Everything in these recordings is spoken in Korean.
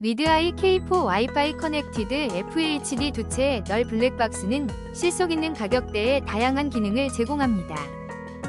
리드아이 K4 와이파이 커넥티드 FHD 두채의 널 블랙박스는 실속 있는 가격대에 다양한 기능을 제공합니다.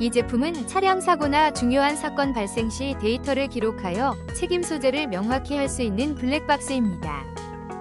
이 제품은 차량 사고나 중요한 사건 발생 시 데이터를 기록하여 책임 소재를 명확히 할 수 있는 블랙박스입니다.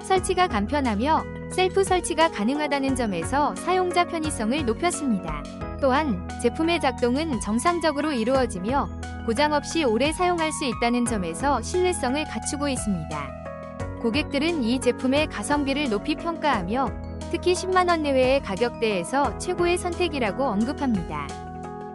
설치가 간편하며 셀프 설치가 가능하다는 점에서 사용자 편의성을 높였습니다. 또한 제품의 작동은 정상적으로 이루어지며 고장 없이 오래 사용할 수 있다는 점에서 신뢰성을 갖추고 있습니다. 고객들은 이 제품의 가성비를 높이 평가하며 특히 10만원 내외의 가격대에서 최고의 선택이라고 언급합니다.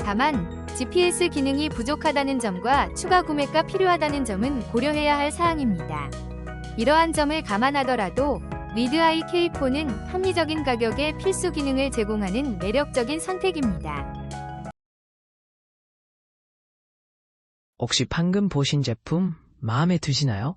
다만 GPS 기능이 부족하다는 점과 추가 구매가 필요하다는 점은 고려해야 할 사항입니다. 이러한 점을 감안하더라도 리드아이 K4는 합리적인 가격에 필수 기능을 제공하는 매력적인 선택입니다. 혹시 방금 보신 제품 마음에 드시나요?